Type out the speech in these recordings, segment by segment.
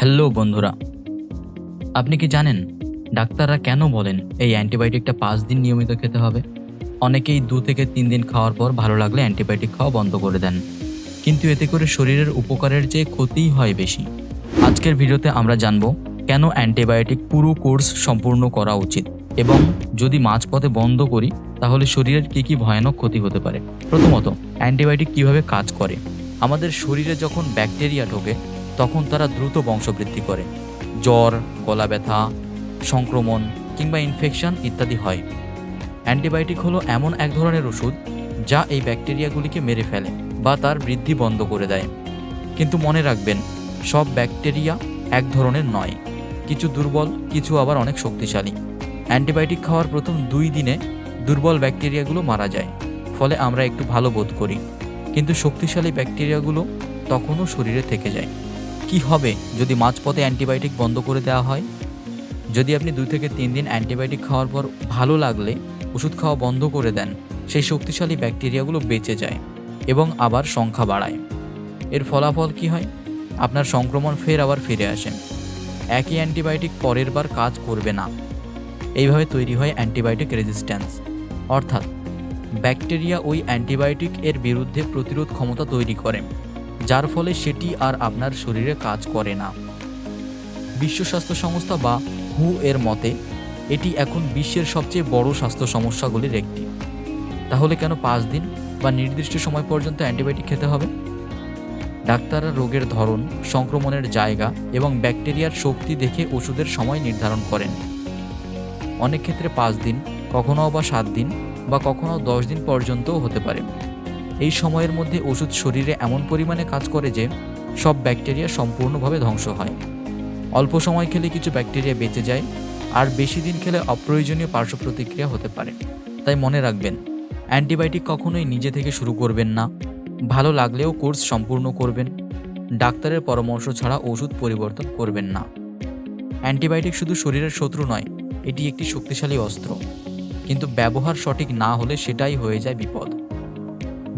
Hello বন্ধুরা, আপনি কি জানেন ডাক্তাররা কেন বলেন এই অ্যান্টিবায়োটিকটা পাঁচ দিন নিয়মিত খেতে হবে? অনেকেই দু থেকে তিন দিন খাওয়ার পর ভালো লাগলে অ্যান্টিবায়োটিক খাওয়া বন্ধ করে দেন। কিন্তু এতে করে শরীরের উপকারের চেয়ে ক্ষতিই হয় বেশি। আজকের ভিডিওতে আমরা জানব কেন অ্যান্টিবায়োটিক পুরো কোর্স সম্পূর্ণ করা উচিত এবং যদি মাঝপথে বন্ধ করি, তাহলে শরীরের কী কী ভয়ানক ক্ষতি হতে পারে? প্রথমত, অ্যান্টিবায়োটিক কীভাবে কাজ করে? আমাদের শরীরে যখন ব্যাকটেরিয়া ঢোকে তখন তারা দ্রুত বংশবৃদ্ধি করে। জ্বর, গলা ব্যথা, সংক্রমণ কিংবা ইনফেকশন ইত্যাদি হয়। অ্যান্টিবায়োটিক হলো এমন এক ধরনের ওষুধ যা এই ব্যাকটেরিয়াগুলিকে মেরে ফেলে বা তার বৃদ্ধি বন্ধ করে দেয়। কিন্তু মনে রাখবেন, সব ব্যাকটেরিয়া এক ধরনের নয়। কিছু দুর্বল, কিছু আবার অনেক শক্তিশালী। অ্যান্টিবায়োটিক খাওয়ার প্রথম দুই দিনে দুর্বল ব্যাকটেরিয়াগুলো মারা যায়। ফলে আমরা একটু ভালো বোধ করি। কিন্তু শক্তিশালী ব্যাকটেরিয়াগুলো তখনও শরীরে থেকে যায়। কি হবে যদি মাঝপথে অ্যান্টিবায়োটিক বন্ধ করে দেওয়া হয়? যদি আপনি দুই থেকে তিন দিন অ্যান্টিবায়োটিক খাওয়ার পর ভালো লাগলে ওষুধ খাওয়া বন্ধ করে দেন, সেই শক্তিশালী ব্যাকটেরিয়াগুলো বেঁচে যায় এবং আবার সংখ্যা বাড়ায়। এর ফলাফল কি হয়? আপনার সংক্রমণ ফের আবার ফিরে আসে। একই অ্যান্টিবায়োটিক পরের বার কাজ করবে না। এইভাবে তৈরি হয় অ্যান্টিবায়োটিক রেজিস্ট্যান্স। অর্থাৎ ব্যাকটেরিয়া ওই অ্যান্টিবায়োটিক এর বিরুদ্ধে প্রতিরোধ ক্ষমতা তৈরি করে। যার ফলে সেটি আর আপনার শরীরে কাজ করে না। বিশ্ব স্বাস্থ্য সংস্থা বা হু এর মতে, এটি এখন বিশ্বের সবচেয়ে বড় স্বাস্থ্য সমস্যাগুলির একটি। তাহলে কেন পাঁচ দিন বা নির্দিষ্ট সময় পর্যন্ত অ্যান্টিবায়োটিক খেতে হবে? ডাক্তাররা রোগের ধরন, সংক্রমণের জায়গা এবং ব্যাকটেরিয়ার শক্তি দেখে ওষুধের সময় নির্ধারণ করেন। অনেক ক্ষেত্রে পাঁচ দিন কখনও বা সাত দিন বা কখনও দশ দিন পর্যন্তও হতে পারে। এই সময়ের মধ্যে ওষুধ শরীরে এমন পরিমাণে কাজ করে যে সব ব্যাকটেরিয়া সম্পূর্ণভাবে ধ্বংস হয়। অল্প সময় খেলে কিছু ব্যাকটেরিয়া বেঁচে যায়, আর বেশি দিন খেলে অপ্রয়োজনীয় পার্শ্ব প্রতিক্রিয়া হতে পারে। তাই মনে রাখবেন, অ্যান্টিবায়োটিক কখনোই নিজে থেকে শুরু করবেন না। ভালো লাগলেও কোর্স সম্পূর্ণ করবেন। ডাক্তারের পরামর্শ ছাড়া ওষুধ পরিবর্তন করবেন না। অ্যান্টিবায়োটিক শুধু শরীরের শত্রু নয়, এটি একটি শক্তিশালী অস্ত্র। কিন্তু ব্যবহার সঠিক না হলে সেটাই হয়ে যায় বিপদ।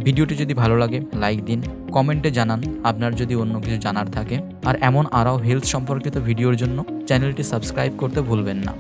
ভিডিওটি যদি ভালো লাগে লাইক দিন কমেন্টে জানান আপনার যদি অন্য কিছু জানার থাকে। আর এমন আরও হেলথ সম্পর্কিত ভিডিওর জন্য চ্যানেলটি সাবস্ক্রাইব করতে ভুলবেন না।